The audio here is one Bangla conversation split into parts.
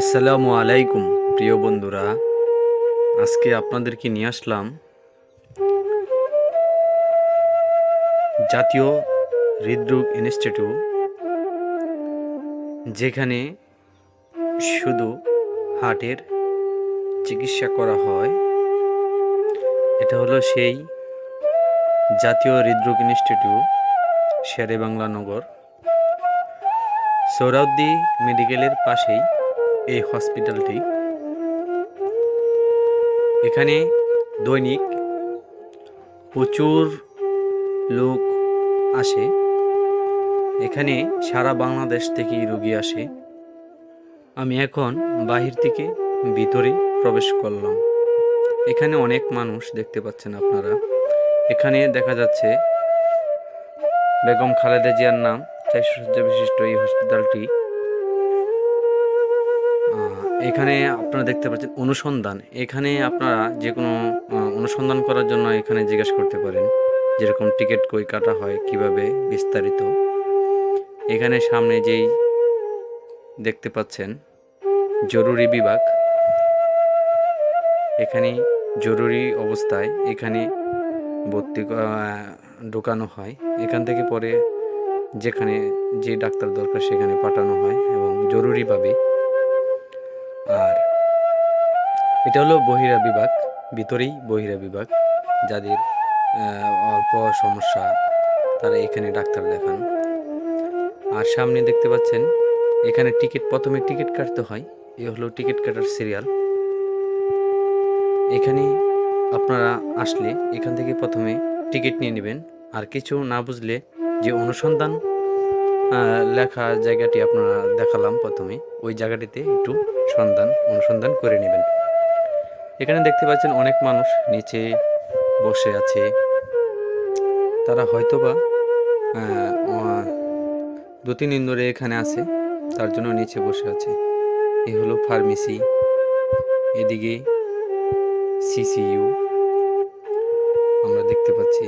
আসসালামু আলাইকুম, প্রিয় বন্ধুরা। আজকে আপনাদেরকে নিয়ে আসলাম জাতীয় হৃদরোগ ইনস্টিটিউট, যেখানে শুধু হার্টের চিকিৎসা করা হয়। এটা হলো সেই জাতীয় হৃদরোগ ইনস্টিটিউট শেরে বাংলা নগর। সৌরাউদ্দি মেডিকেলের পাশেই এই হসপিটালটি। এখানে দৈনিক প্রচুর লোক আসে। এখানে সারা বাংলাদেশ থেকেই রোগী আসে। আমি এখন বাহির থেকে ভিতরে প্রবেশ করলাম। এখানে অনেক মানুষ দেখতে পাচ্ছেন আপনারা। এখানে দেখা যাচ্ছে বেগম খালেদা জিয়ার নাম চারশো সজ্জা বিশিষ্ট এই হসপিটালটি। এখানে আপনারা দেখতে পাচ্ছেন অনুসন্ধান। এখানে আপনারা যে কোনো অনুসন্ধান করার জন্য এখানে জিজ্ঞেস করতে পারেন, যেরকম টিকিট কই কাটা হয়, কীভাবে বিস্তারিত। এখানে সামনে যেই দেখতে পাচ্ছেন, জরুরি বিভাগ। এখানে জরুরি অবস্থায় এখানে ভর্তি ঢোকানো হয়। এখান থেকে পরে যেখানে যে ডাক্তার দরকার সেখানে পাঠানো হয় এবং জরুরিভাবে এটা হলো বহিরা বিভাগ, ভিতরেই বহিরা বিভাগ, যাদের অল্প সমস্যা তারা এখানে ডাক্তার দেখান। আর সামনে দেখতে পাচ্ছেন, এখানে টিকিট, প্রথমে টিকিট কাটতে হয়, এ হলো টিকিট কাটার সিরিয়াল। এখানে আপনারা আসলে এখান থেকে প্রথমে টিকিট নিয়ে নেবেন, আর কিছু না বুঝলে যে অনুসন্ধান লেখা জায়গাটি আপনারা দেখালাম প্রথমে, ওই জায়গাটিতে একটু সন্ধান, অনুসন্ধান করে নেবেন। এখানে দেখতে পাচ্ছেন অনেক মানুষ নিচে বসে আছে। তারা হয়তোবা দু তিন দিন ধরে এখানে আছে, তার জন্য নিচে বসে আছে। এই হলো ফার্মেসি, এদিকে সিসিইউ। আমরা দেখতে পাচ্ছি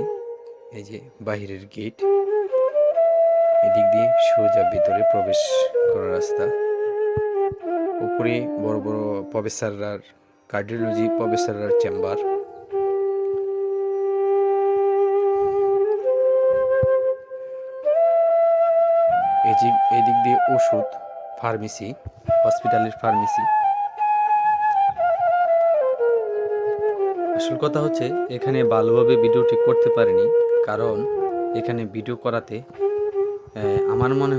এই যে বাহিরের গেট, এদিক দিয়ে সোজা ভিতরে প্রবেশ করার রাস্তা। উপরে বড় বড় প্রফেসররার কার্ডিওলজি প্রফেসরের চেম্বার। এদিক দিয়ে ওষুধ, ফার্মেসি, হসপিটালের ফার্মেসি। আসল কথা হচ্ছে, এখানে ভালোভাবে ভিডিওটি করতে পারিনি, কারণ এখানে ভিডিও করাতে আমার মনে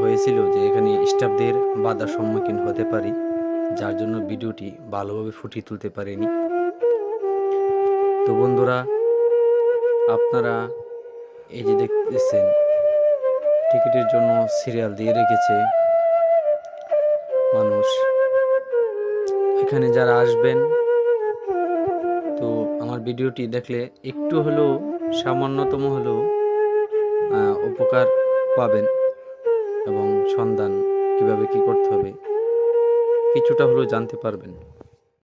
হয়েছিল যে এখানে স্টাফদের বাধার সম্মুখীন হতে পারি। যার জন্য ভিডিওটি ভালোভাবে ফুটিয়ে তুলতে পারিনি। তো বন্ধুরা, আপনারা এই যে দেখতেছেন, টিকিটের জন্য সিরিয়াল দিয়ে রেখেছে মানুষ। এখানে যারা আসবেন, তো আমার ভিডিওটি দেখলে একটু হলেও, সামান্যতম হলেও উপকার পাবেন এবং সন্ধান কীভাবে কি করতে হবে কিছুটা হলেও জানতে পারবেন।